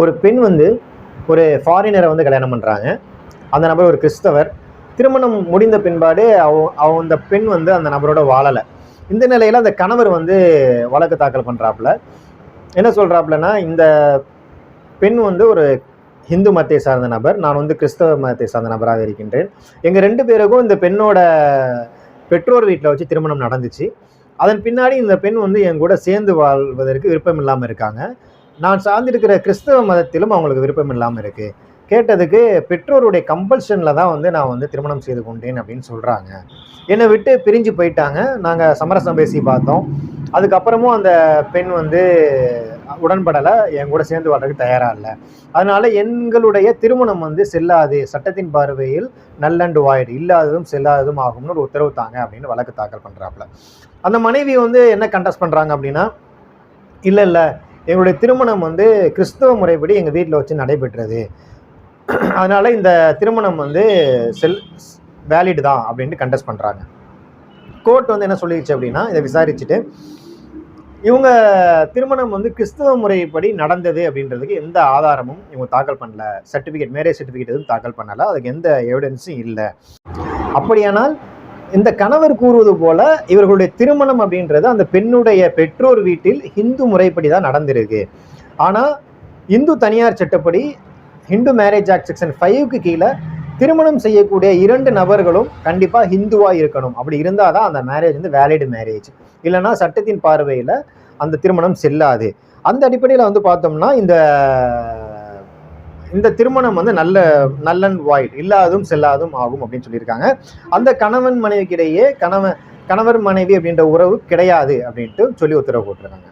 ஒரு பெண் வந்து ஒரு ஃபாரினரை வந்து கல்யாணம் பண்ணுறாங்க அந்த நபர் ஒரு கிறிஸ்தவர். திருமணம் முடிந்த பின்பாடு அவ அவ அந்த பெண் வந்து அந்த நபரோட வாழலை. இந்த நிலையில் அந்த கணவர் வந்து வழக்கு தாக்கல் பண்ணுறாப்புல என்ன சொல்கிறாப்புலன்னா இந்த பெண் வந்து ஒரு ஹிந்து மதத்தை சார்ந்த நபர். நான் வந்து கிறிஸ்தவ மதத்தை சார்ந்த நபராக இருக்கின்றேன். எங்கள் ரெண்டு பேருக்கும் இந்த பெண்ணோட பெற்றோர் வீட்டில் வச்சு திருமணம் நடந்துச்சு. அதன் பின்னாடி இந்த பெண் வந்து என் கூட சேர்ந்து வாழ்வதற்கு விருப்பம் இல்லாமல் இருக்காங்க. நான் சார்ந்திருக்கிற கிறிஸ்தவ மதத்திலும் அவங்களுக்கு விருப்பம் இல்லாமல் இருக்குது கேட்டதுக்கு பெற்றோருடைய கம்பல்ஷனில் தான் வந்து நான் வந்து திருமணம் செய்து கொண்டேன் அப்படின்னு சொல்கிறாங்க என்னை விட்டு பிரிஞ்சு போயிட்டாங்க. நாங்கள் சமரசம் பேசி பார்த்தோம். அதுக்கப்புறமும் அந்த பெண் வந்து உடன்படலை. என் கூட சேர்ந்து வாழ்றதுக்கு தயாராக இல்லை. அதனால் எங்களுடைய திருமணம் வந்து செல்லாது. சட்டத்தின் பார்வையில் நல்லண்டு வாயிடு. வாய்டு இல்லாததும் செல்லாததும் ஆகும்னு ஒரு உத்தரவு தாங்க அப்படின்னு வழக்கு தாக்கல் பண்ணுறாப்புல அந்த மனைவி வந்து என்ன கண்டஸ்ட் பண்ணுறாங்க அப்படின்னா இல்லை இல்லை. என்னுடைய திருமணம் வந்து கிறிஸ்தவ முறைப்படி எங்கள் வீட்டில் வச்சு நடைபெற்றது. அதனால் இந்த திருமணம் வந்து செல் வேலிட் தான் அப்படின்ட்டு கண்டஸ்ட் பண்ணுறாங்க கோர்ட் வந்து என்ன சொல்லிடுச்சு அப்படின்னா இதை விசாரிச்சுட்டு இவங்க திருமணம் வந்து கிறிஸ்தவ முறைப்படி நடந்தது அப்படின்றதுக்கு எந்த ஆதாரமும் இவங்க தாக்கல் பண்ணல. சர்டிஃபிகேட் மேரேஜ் சர்டிஃபிகேட் எதுவும் தாக்கல் பண்ணலை. அதுக்கு எந்த எவிடன்ஸும் இல்லை. அப்படியானால் இந்த கணவர் கூறுவது போல இவர்களுடைய திருமணம் அப்படின்றது அந்த பெண்ணுடைய பெற்றோர் வீட்டில் ஹிந்து முறைப்படி தான் நடந்திருக்கு. ஆனால் இந்து தனியார் சட்டப்படி ஹிந்து மேரேஜ் ஆக்ட் செக்ஷன் ஃபைவ்க்கு கீழே திருமணம் செய்யக்கூடிய இரண்டு நபர்களும் கண்டிப்பாக ஹிந்துவாக இருக்கணும். அப்படி இருந்தால் தான் அந்த மேரேஜ் வந்து வேலிடு மேரேஜ் இல்லைன்னா சட்டத்தின் பார்வையில் அந்த திருமணம் செல்லாது. அந்த அடிப்படையில் வந்து பார்த்தோம்னா இந்த இந்த திருமணம் வந்து நல்ல நல்லன் வாய்ட் இல்லாதும் செல்லாதும் ஆகும் அப்படின்னு சொல்லியிருக்காங்க. அந்த கணவன் மனைவிக்கிடையே கணவன் கணவர் மனைவி அப்படின்ற உறவு கிடையாது அப்படின்ட்டு சொல்லி உத்தரவு போட்டிருக்காங்க.